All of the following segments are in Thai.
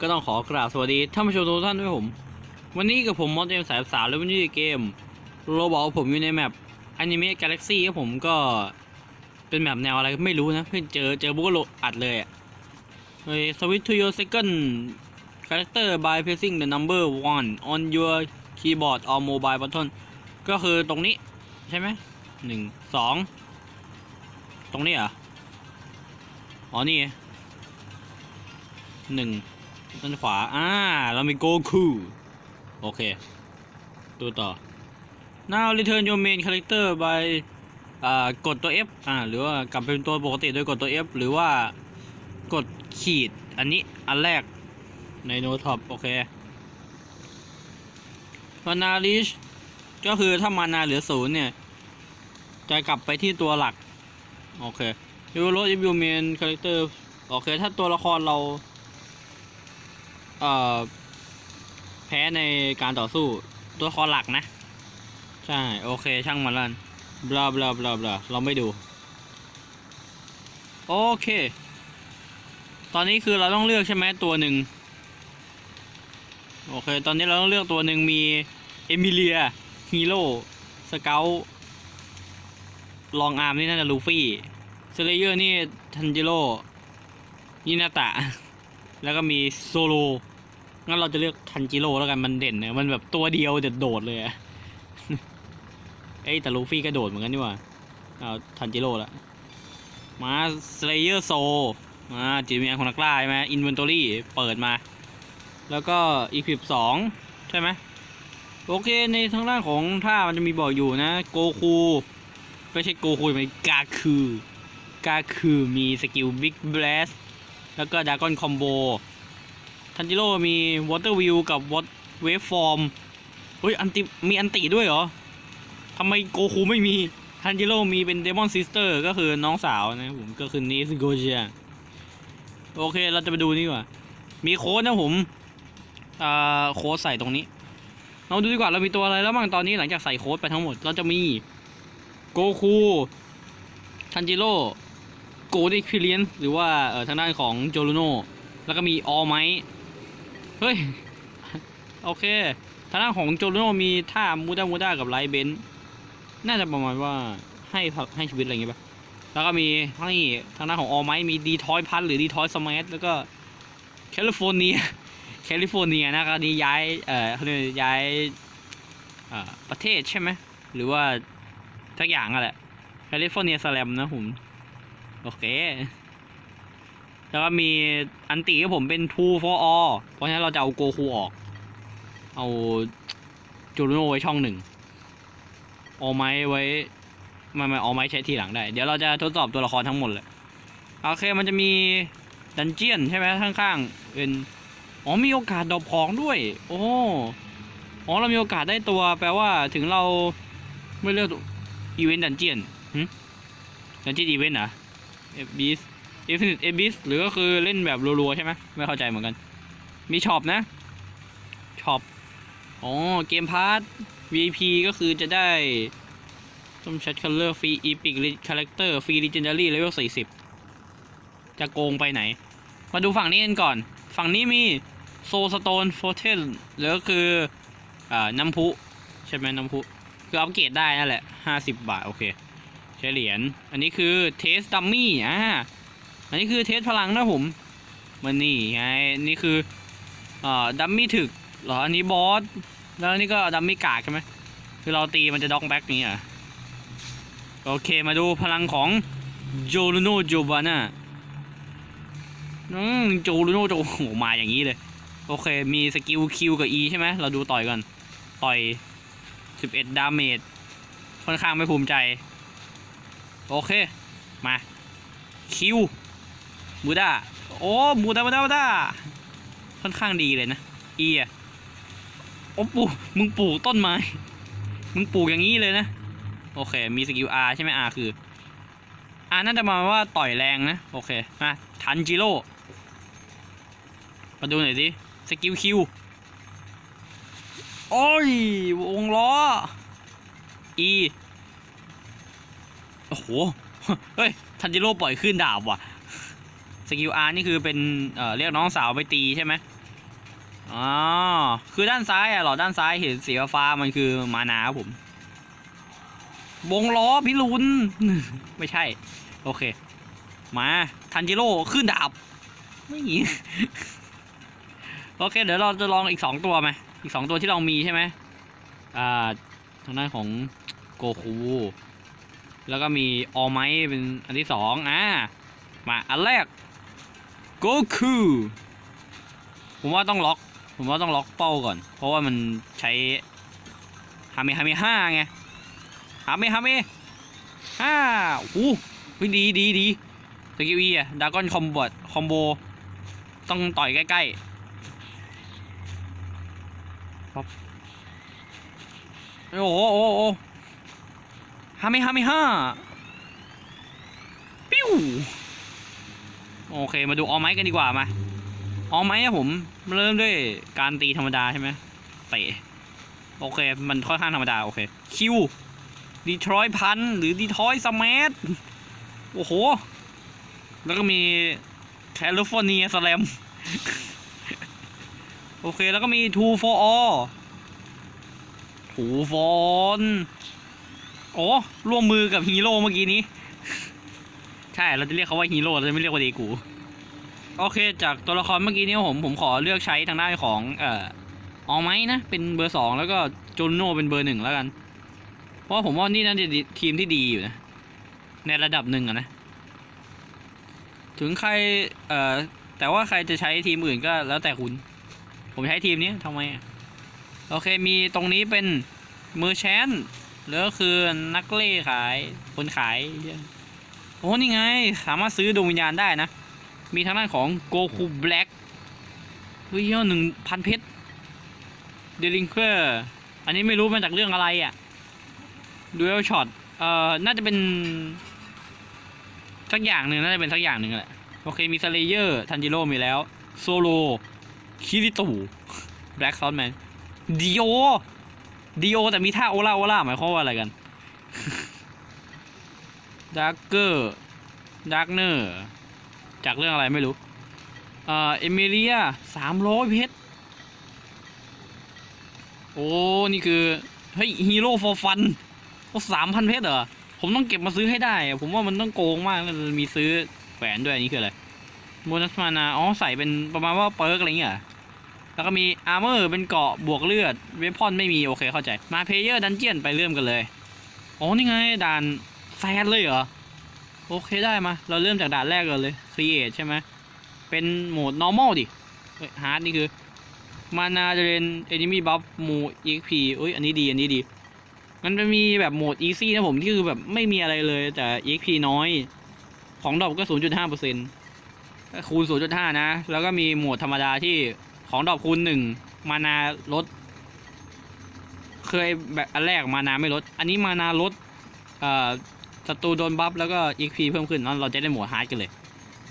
ก็ต้องขอกราบสวัสดีท่านผู้ชมทุกท่านด้วยผม วันนี้กับผมมอสเอ็มสายสามแล้ววันนี้เกมโรบอกผมอยู่ในแมปอนิเมะกาแล็กซี่ครับผมก็เป็นแมปแนวอะไรก็ไม่รู้นะ เพิ่งเจอเจอบุกโลอัดเลยอะเฮ้ย switch to your second character by pressing the number one on your keyboard or mobile button ก็คือตรงนี้ใช่ไหมหนึ่งสองตรงนี้เหรออ๋อนี่หนึ่ง ด้านขวา อ่า เรามีโกคู โอเค ดูต่อ now return your main character by อ่ากดตัว F อ่า หรือว่ากลับเป็นตัวปกติโดยกดตัว F หรือว่ากดขีด อันนี้ อันแรก ในโนท็อปโอเคมานาลิชก็คือถ้ามานาเหลือศูนย์เนี่ย จะกลับไปที่ตัวหลัก โอเคยูโรอิบิวเมนคาแรคเตอร์ โอเค ถ้าตัวละครเรา เอ่อ แพ้ในการต่อสู้ตัวครหลักนะ ใช่ โอเค ช่างมันลันบลาบลาบลาบลาเราไม่ดู โอเค ตอนนี้คือเราต้องเลือกใช่ไหมตัวหนึ่ง โอเค ตอนนี้เราต้องเลือกตัวหนึ่งมีเอมิเลียฮีโร่สเกลลองอาร์มนี่น่าจะลูฟี่เซเลเยอร์นี่ทันจิโร่ยินาตะ แล้วก็มีโซโล งั้นเราจะเลือกทันจิโร่แล้วกันมันเด่นเนี่ยมันแบบตัวเดียวเด็ดโดดเลยเอ้แต่ลูฟี่ก็โดดเหมือนกันนี่ว่าเอาทันจิโร่ละมาสเลเยอร์โซมาจิตวิญญาณของนักล่าใช่ไหมอินเวนทอรี่เปิดมา แล้วก็อีพิบสองใช่ไหมโอเคในทางด้านของท่ามันจะมีบอกอยู่นะโกคูไม่ใช่โกคูมันกาคือก็คือมีสกิล Big Blast แล้วก็ดากอนคอมโบ ทันจิโร่มี Water Wheel กับ Wat Wave Form เฮ้ยอันติมีอันติด้วยเหรอทำไมโกคูไม่มีทันจิโร่มีเป็น Demon Sister ก็คือน้องสาวนะผมก็คือนิสโกเจียโอเคเราจะไปดูนี่กว่า มีโค้ดนะผมอ่าโค้ดใส่ตรงนี้ เราดูดีกว่าเรามีตัวอะไรแล้วบ้างตอนนี้หลังจากใส่โค้ดไปทั้งหมดเราจะมีโกคูทันจิโร่โกด์ค p เลียนหรือว่าเอ่อทางด้านของโจลูโนแล้วก็มีออไม เฮ้ย โอเคทางด้านของโจลูโนมีท่ามูดามูดากับไลท์เบนน่าจะประมาณว่าให้ให้ชีวิตอะไรอย่างเงี้ยป่ะแล้วก็มีให้ทางด้านของออไมมีดีทอยพันหรือดีทอยสมาร์ทแล้วก็แคลิฟอร์เนียแคลิฟอร์เนียนะครับนี่ย้ายเอ่อเขาเรียกย้ายเอ่อประเทศใช่ไหมหรือว่าทักอย่างอะแหละแคลิฟอร์เนียสแลมนะผม โอเค แล้วก็มีอันติของผมเป็น two for all เพราะฉะนั้นเราจะเอาโกคูออก เอาจูรุโนไว้ช่องหนึ่งออไม้ไว้ไม่ไม่ออไม้ใช้ทีหลังได้ เดี๋ยวเราจะทดสอบตัวละครทั้งหมดเลย โอเคมันจะมีดันเจียนใช่ไหมข้างๆเป็นอ๋อมีโอกาสดรอปของด้วย โอ้อ๋อเรามีโอกาสได้ตัวแปลว่าถึงเราไม่เลือกอีเวนต์ดันเจียนดันเจียนอีเวนต์เหรอเอบิส เอฟนิตเอบิสหรือก็คือเล่นแบบรัวๆใช่ไหมไม่เข้าใจเหมือนกัน มีช็อปนะช็อปอ๋อเกมพาร์ท V.P ก็คือจะได้ต้มชัดคัลเลอร์ฟรีอีพิกคาแรคเตอร์ฟรี l ีเจนดารี่เลเวล40จะโกงไปไหน มาดูฝั่งนี้กันก่อน ฝั่งนี้มีโซสโตนโฟเทลหรือก็คืออ่าน้ำพุใช่ไหมน้ำพุ คืออัปเกรดได้นั่นแหละ50บาท โอเค ใช้เหรียญ อันนี้คือเทสดัมมี่อ่า อันนี้คือเทสพลังนะผมมันนี่ไงนี่คืออ่าดัมมี่ถึกหรออันนี้บอสแล้วอันนี่ก็ดัมมี่กากใช่ไหมคือเราตีมันจะด็อกแบ็กนี้อะโอเคมาดูพลังของโจลูโนโจบาน่าอืมโจลูโนโจโอ้โหมาอย่างนี้เลย โอเคมีสกิล Q กับ E ใช่ไหมเราดูต่อยก่อน ต่อย 11 ดาเมจค่อนข้างไม่ภูมิใจ โอเค มาคิว บูดาโอ้บูดาบูดาบูดาค่อนข้างดีเลยนะอีอะโอ้ปูมึงปลูกต้นไม้มึงปลูกอย่างนี้เลยนะ โอเค มีสกิล R ใช่ไหม R คือ R น่าจะมาว่าต่อยแรงนะ โอเคมาทันจิโร่มาดูหน่อยสิสกิลคิวโอ้ยวงล้อ E โอ้โห เฮ้ย ทันจิโร่ปล่อยขึ้นดาบว่ะ สกิล R นี่คือเป็นเอ่อเรียกน้องสาวไปตีใช่ไหมอ๋อ คือด้านซ้ายอะหลอด้านซ้ายเห็นสีฟ้ามันคือมานาครับผมวงล้อพิรุณไม่ใช่ โอเค มาทันจิโร่ขึ้นดาบไม่โอเค เดี๋ยวเราจะลองอีกสองตัวไหมอีกสองตัวที่เรามีใช่ไหมอ่าทางด้านของโกคูแล้วก็มีออไมเป็นอันที่สองอ่ามาอันแรก โกคูผมว่าต้องล็อก ผมว่าต้องล็อกเป้าก่อน เพราะว่ามันใช้ฮาเมฮาเมห้าไงฮาเมฮาเมห้าอู้หูดีดีดีสกิลอีอะดากอนคอมบอดคอมโบต้องต่อยใกล้ๆปั๊บโอ้โหโอ้โหโอ้โหฮาเมฮาเมห้าปิ้ว โอเคมาดูออไม้กันดีกว่ามาออไม้อะผมเริ่มด้วยการตีธรรมดาใช่ไหมเตะโอเค มันค่อนข้างธรรมดา โอเค คิวดีทรอยพันหรือดีทรอยสมัทโอ้โห แล้วก็มีแคลิฟอร์เนียสแลมโอเค แล้วก็มี two for all ถูฟอนโอ้ร่วมมือกับฮีโร่เมื่อกี้นี้ ใช่เราจะเรียกเขาว่าฮีโร่เราจะไม่เรียกว่าเดกู โอเค จากตัวละครเมื่อกี้นี้ผมผมขอเลือกใช้ทางด้านของเอ่อออไม้นะ เป็นเบอร์สองแล้วก็จูโน่เป็นเบอร์หนึ่งแล้วกัน เพราะผมว่านี่น่าจะทีมที่ดีอยู่นะ ในระดับหนึ่งอะนะ ถึงใครเอ่อแต่ว่าใครจะใช้ทีมอื่นก็แล้วแต่คุณ ผมใช้ทีมนี้ทำไมโอเคมีตรงนี้เป็นมือแชนแล้วก็คือนักเล่ขายคนขาย โอ้นี่ไง สามารถซื้อดวงวิญญาณได้นะ มีทางด้านของโกคูแบล็กเฮ้ยหนึ่งพันเพชรเดลิงเคอร์อันนี้ไม่รู้มาจากเรื่องอะไรอะ่ะดูเอลช็อตเอ่อน่าจะเป็น สักอย่างหนึ่งน่าจะเป็นสักอย่างหนึ่งแหละโอเคมีสเลเยอร์ทันจิโร่มีแล้ว โซโลคิริตูแบล็กซอนแมนดิโอดิโอแต่มีท่าโอล่าโอล่าหมายความว่าอะไรกัน ดักเกอร์ดักเนอร์จากเรื่องอะไรไม่รู้ เอ่อ เอมิเลียสามร้อยเพชร โอ้ นี่คือ เฮ้ย ฮีโร่ฟอร์ฟันโอ้สามพันเพชรเหรอ ผมต้องเก็บมาซื้อให้ได้ ผมว่ามันต้องโกงมากแล้วมีซื้อแหวนด้วยนนี้คืออะไรโบนัสมานา อ๋อ ใส่เป็นประมาณว่าเปิร์กอะไรเงี้ยแล้วก็มีอาร์เมอร์เป็นเกาะบวกเลือดเวพอนไม่มี โอเคเข้าใจ มาเพเยอร์ดันเจียนไปเริ่มกันเลย อ๋อ นี่ไงด่าน แซนเลยเหรอ โอเคได้มา เราเริ่มจากด่านแรกกันเลย create ใช่ไหมเป็นโหมด normal ดิฮาร์ดนี่คือมานาจะเป็น enemy buff หมู่ exp เอ้ย อันนี้ดี อันนี้ดี มันจะมีแบบโหมด easy นะผม ที่คือแบบไม่มีอะไรเลยแต่ exp น้อย ของดอปก็ 0.5%คูณ 0.5 นะ แล้วก็มีโหมดธรรมดาที่ของดอปคูณ 1 มานาลด เคยแบบอันแรกมานาไม่ลด อันนี้มานาลด เอ่อ ศัตรูโดนบัฟแล้วก็ XP เพิ่มขึ้นนั่นเราจะได้หมดฮาร์ดกันเลย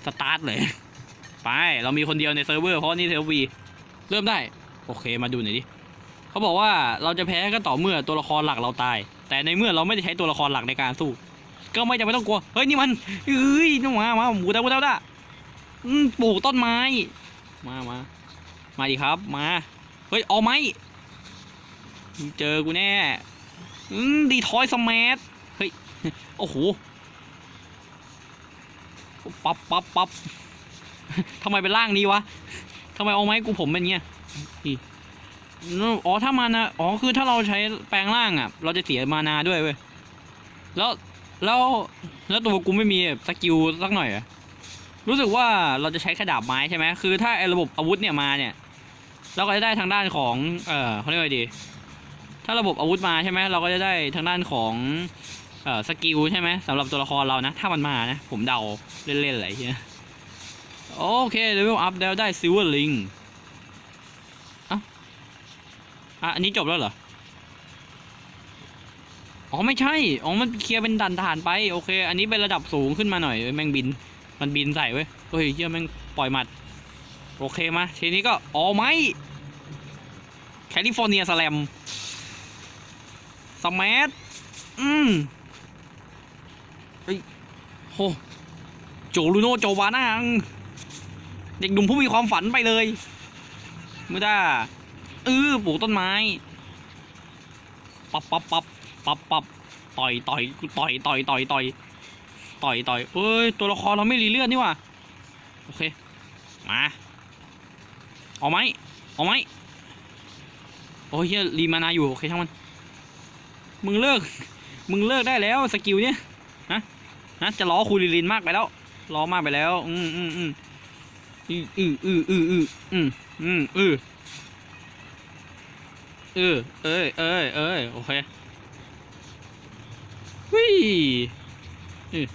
สตาร์ทเลย ไป เรามีคนเดียวในเซิร์ฟเวอร์เพราะนี่เซิร์ฟวีเริ่มได้ โอเคมาดูหน่อยดิเขาบอกว่าเราจะแพ้ก็ต่อเมื่อตัวละครหลักเราตาย แต่ในเมื่อเราไม่ได้ใช้ตัวละครหลักในการสู้ ก็ไม่จำเป็นต้องกลัว เฮ้ยนี่มันเอ้ยน้องมามาหมูดาวหมูดาวดาอืมปลูกต้นไม้ มามามาดิครับ มา เฮ้ยเอาไหมเจอกูแน่ดีทอยสมาร์ทเฮ้ย โอ้โหปับปับปับทำไมเป็นร่างนี้วะทำไมเอาไม้กูผมเป็นเงี้ยอ๋อถ้ามานะอ๋อคือถ้าเราใช้แปลงร่างอะ เราจะเสียมานาด้วยเว้ยแล้วแล้วแล้วตัวกูไม่มีสกิลสักหน่อยรอะรู้สึกว่าเราจะใช้แค่ดาบไม้ใช่ไหมคือถ้าไอ้ระบบอาวุธเนี่ยมาเนี่ย เราก็จะได้ทางด้านของเออเขาเรียกว่าดี ถ้าระบบอาวุธมาใช่ไหมเราก็จะได้ทางด้านของ เอ่อสกิลใช่ไหมสำหรับตัวละครเรานะ ถ้ามันมานะ ผมเดาเล่นๆอะไรเงี้ยโอเคเลเวลอัพแล้วได้ซิลเวอร์ลิงอะอะอันนี้จบแล้วเหรอ อ๋อ ไม่ใช่ อ๋อ มันเคลียร์เป็นด่านทหารไป โอเค อันนี้เป็นระดับสูงขึ้นมาหน่อย แม่งบิน มันบินใส่เว้ยเฮ้ยเฮียแม่งปล่อยหมัด โอเคมาทีนี้ก็อ๋อไม่แคลิฟอร์เนียสแลมสมัทอืม ฮ้ยโหโจลูโนโจวานังเด็กหนุ่มผู้มีความฝันไปเลยมือด้าเออปลูกต้นไม้ปับปับปับปับปับต่อยต่อยต่อยต่อยต่อยต่อยต่อยต่อยเอ้ยตัวละครเราไม่รีเลือดนี่ว่ะโอเคมาเอาไหมเอาไหมโอ้ยเฮียรีมานาอยู่โอเคช่างมัน มึงเลิก มึงเลิกได้แล้วสกิลเนี้ย นะจะล้อคูลิลินมากไปแล้วล้อมากไปแล้ว อืมอืมอืมอืออืออืออืออืออืมอืมอือเออเอ้ยเอ้ยเอ้ยโอเควิเออ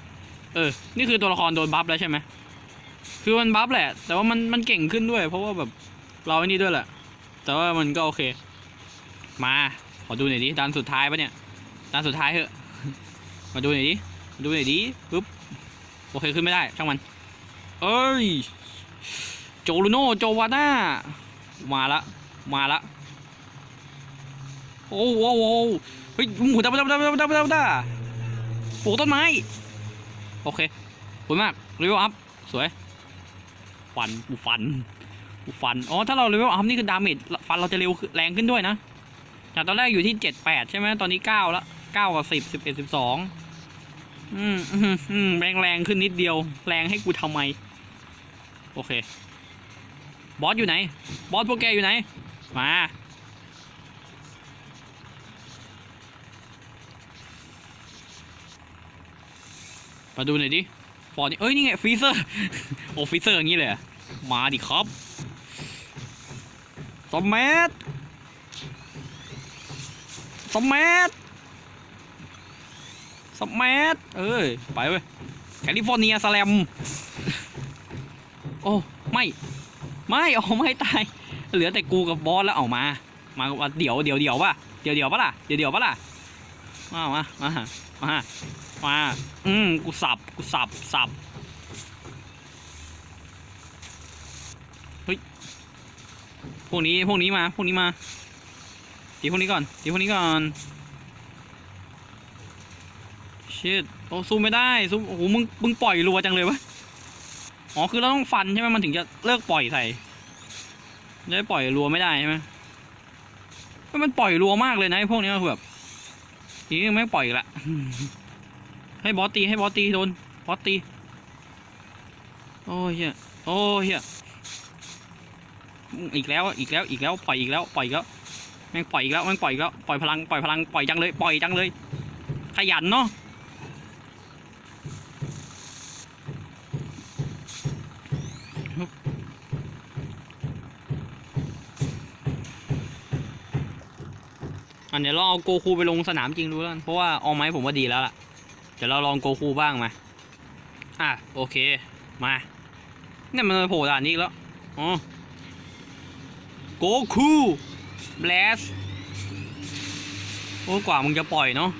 เออ นี่คือตัวละครโดนบัฟแล้วใช่ไหม คือมันบัฟแหละ แต่ว่ามันมันเก่งขึ้นด้วย เพราะว่าแบบเราไอ้นี่ด้วยแหละ แต่ว่ามันก็โอเค มา ขอดูหน่อยดิดันสุดท้ายปะเนี่ยดันสุดท้ายเถอะ มาดูหน่อยดิ ดูหน่อยดิปึ๊บโอเคขึ้นไม่ได้ช่างมัน เอ้ย โจลูโนโจวาน่ามาละ มาละ โอ้โหโอ้โหเฮ้ยหมูดับดับดับดับดับดับดับปลูกต้นไม้ โอเคขอบคุณมากเรีวิวอัพสวย ฟันกูฟันกูฟัน อ๋อ ถ้าเราเลเวลอัพนี่คือดาเมจฟันเราจะเร็วขึ้นแรงขึ้นด้วยนะจากตอนแรกอยู่ที่เจ็ดแปดใช่ไหมตอนนี้เก้าแล้วเก้ากับสิบสิบเอืมอืมอืมแรงแรงขึ้นนิดเดียว แรงให้กูทำไม โอเค บอสอยู่ไหน บอสพวกแกอยู่ไหน มา มาดูหน่อยดิฟอร์นี่เอ้ย นี่ไงฟรีเซอร์ โอ้ฟรีเซอร์อย่างนี้เลย มาดิครับสมแมทสมแมทสมแมท เอ้ย ไปเว้ย แคลิฟอร์เนียสแลม โอ้ ไม่ ไม่โอ้ไม่ตาย เหลือแต่กูกับบอสแล้วเอามามาว่าเดี๋ยวเดี๋ยวเดี๋ยวป่ะ เดี๋ยวเดี๋ยวป่ะล่ะ เดี๋ยวเดี๋ยวป่ะล่ะ มา มา มา มา มา อืมกูสับ กูสับ สับ เฮ้ย พวกนี้ พวกนี้มา พวกนี้มาตีพวกนี้ก่อนตีพวกนี้ก่อน ชิดโอ้สู้ไม่ได้สู้โอ้โหมึงมึงปล่อยรัวจังเลยวะอ๋อคือเราต้องฟันใช่ไหมมันถึงจะเลิกปล่อยใส่จะได้ปล่อยรัวไม่ได้ใช่ไหมมันปล่อยรัวมากเลยนะไอ้พวกนี้คือแบบทีนี้ไม่ปล่อยละให้บอสตีให้บอสตีโดนบอสตีโอ้ยเฮียโอ้ยเฮียอีกแล้วอีกแล้วอีกแล้วปล่อยอีกแล้วปล่อยอีกแล้วแม่งปล่อยอีกแล้วแม่งปล่อยอีกแล้วปล่อยพลังปล่อยพลังปล่อยจังเลยปล่อยจังเลยขยันเนาะ เดี๋ยวเราเอาโกคูไปลงสนามจริงดูแล้วกันเพราะว่าเอาไม้ผมว่าดีแล้วล่ะเดี๋ยวเราลองโกคูบ้างมาอะโอเคมาเนี่ยมันโผล่ด่านนี้แล้วอ๋อโกคูแบลสโอ้กว่ามึงจะปล่อยเนาะ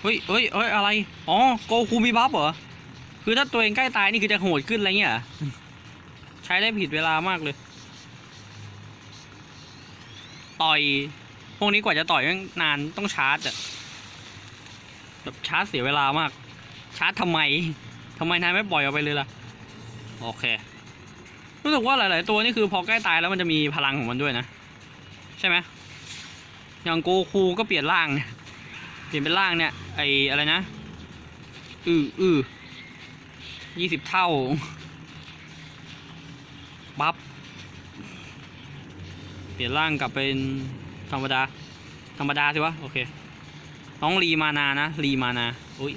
เฮ้ยเฮ้ยเฮ้ยอะไรอ๋อโกคูมีบัฟเหรอคือถ้าตัวเองใกล้ตายนี่คือจะโหดขึ้นอะไรเงี้ยใช้ได้ผิดเวลามากเลย ต่อย พวกนี้กว่าจะต่อยม่งนานต้องชาร์จอะแบบชาร์จเสียเวลามาก ชาร์จทำไมทำไมนายไม่ปล่อยออกไปเลยล่ะ โอเค รู้สึกว่าหลาย ๆ ตัวนี่คือพอใกล้ตายแล้วมันจะมีพลังของมันด้วยนะ ใช่ไหมอย่างโกคูก็เปลี่ยนร่าง เปลี่ยนเป็นร่างเนี่ย ไออะไรนะ อืออือยี่สิบเท่า บัฟ ปลี่ยนร่างกลับเป็นธรรมดา ธรรมดาสิวะ โอเค น้องรีมานานะ รีมานา อุ้ย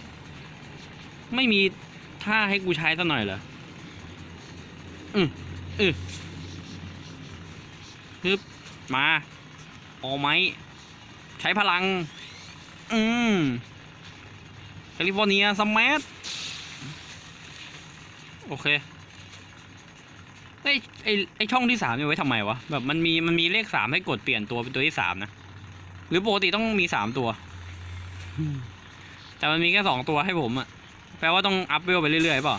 ไม่มีท่าให้กูใช้สักหน่อยเหรอ อืมอือฮึบ มาออไหม ใช้พลัง อืมแคลิฟอร์เนียสมัทโอเค ไอไอไอช่องที่สามนี่ไว้ทำไมวะแบบมันมีมันมีเลขสามให้กดเปลี่ยนตัวเป็นตัวที่สามนะหรือปกติต้องมีสามตัว แต่มันมีแค่สองตัวให้ผมอะแปลว่าต้องอัพเวลไปเรื่อยๆเปล่า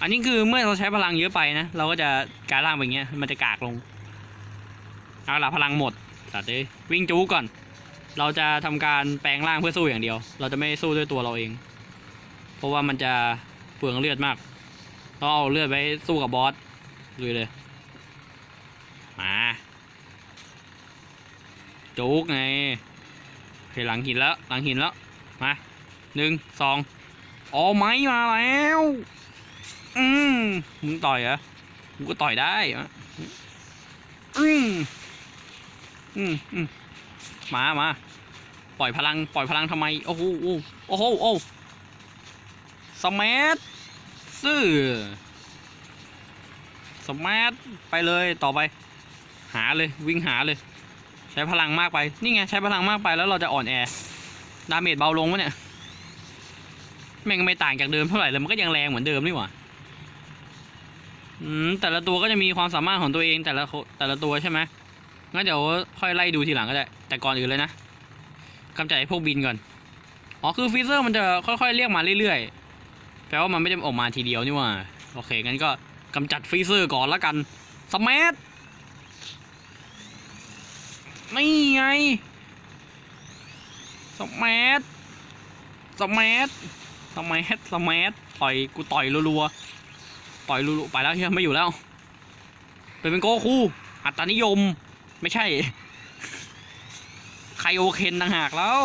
อันนี้คือเมื่อเราใช้พลังเยอะไปนะ เราก็จะกายร่างไปอย่างเงี้ยมันจะกากลง เอาละพลังหมดสัตว์เอ้ยวิ่งจู๊ก่อน เราจะทำการแปลงร่างเพื่อสู้อย่างเดียว เราจะไม่สู้ด้วยตัวเราเอง เพราะว่ามันจะเปลืองเลือดมากเราเอาเลือดไปสู้กับบอส ลุยเลย มา จุกไงโอเคหลังหินแล้ว หลังหินแล้ว มาหนึ่งสองอ๋อไม้มาแล้ว อืมมึงต่อยเหรอมึงก็ต่อยได้อืมอืมอืมมามาปล่อยพลัง ปล่อยพลังทำไม โอ้โห โอ้โห โอ้สมัทซื่อ สมัทไปเลยต่อไป หาเลยวิ่งหาเลย ใช้พลังมากไป นี่ไงใช้พลังมากไปแล้วเราจะอ่อนแอดาเมจเบาลงวะเนี่ยแม่งไม่ต่างจากเดิมเท่าไหร่เลยมันก็ยังแรงเหมือนเดิมนี่หว่าแต่ละตัวก็จะมีความสามารถของตัวเองแต่ละแต่ละตัวใช่ไหมงั้นเดี๋ยวค่อยไล่ดูทีหลังก็ได้ แต่ก่อนอื่นเลยนะกำจัดพวกบินก่อน อ๋อคือฟีเซอร์มันจะค่อยๆเรียกมาเรื่อยๆ แปลว่ามันไม่ได้ออกมาทีเดียวนี่หว่า โอเคงั้นก็ กำจัดฟรีเซอร์ก่อนละกันสมัทนี่ไงสมัทสมัทสมัทสมัทต่อยกูต่อยรัวๆต่อยรัวๆไปแล้วเฮียไม่อยู่แล้ว เป็นเป็นโกคูอัตานิยมไม่ใช่ไคโอเคนต่างหากแล้ว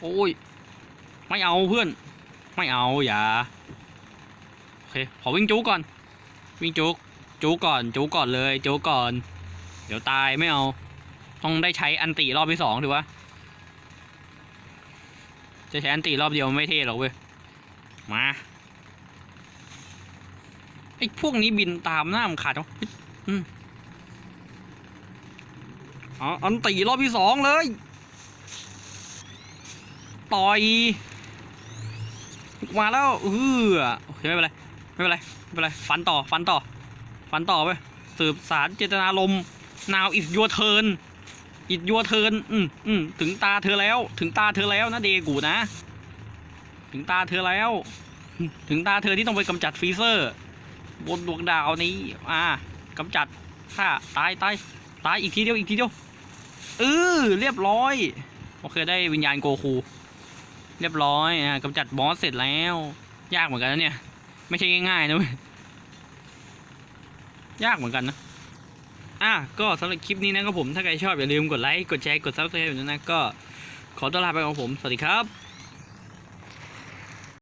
โอ้ย ไม่เอาเพื่อน ไม่เอาอย่า เค ขอวิ่งจูก่อน วิ่งจูจูก่อน จูก่อนเลยจูก่อน เดี๋ยวตายไม่เอา ต้องได้ใช้อันติรอบที่สองถือวะจะใช้อันติรอบเดียวไม่เท่หรอกเว้ย มาไอ้พวกนี้บินตามหน้ามนขาดเนาะอืมอ๋ออันติรอบที่สองเลย ต่อย มาแล้วเออโอเคไม่เป็นไร ไม่เป็นไรไม่เป็นไรฟันต่อฟันต่อฟันต่อไปสืบสารเจตนารมณ์ now is your turn is your turn อืมอืมถึงตาเธอแล้ว ถึงตาเธอแล้วนะเดกูนะ ถึงตาเธอแล้ว ถึงตาเธอที่ต้องไปกำจัดฟรีเซอร์ บนดวงดาวนี้ อ่ากำจัดฆ่าตายตายตายอีกทีเดียวอีกทีเดียวเออเรียบร้อย โอเคได้วิญญาณโกคู เรียบร้อย อ่ากำจัดบอสเสร็จแล้ว ยากเหมือนกันนะเนี่ย ไม่ใช่ง่ายๆนะเว้ยยากเหมือนกันนะอะก็สำหรับคลิปนี้นะครับผมถ้าใครชอบอย่าลืมกดไลค์กดแชร์กดซับสไครต์อยู่นะนะก็ขอตัวลาไปของผม สวัสดีครับ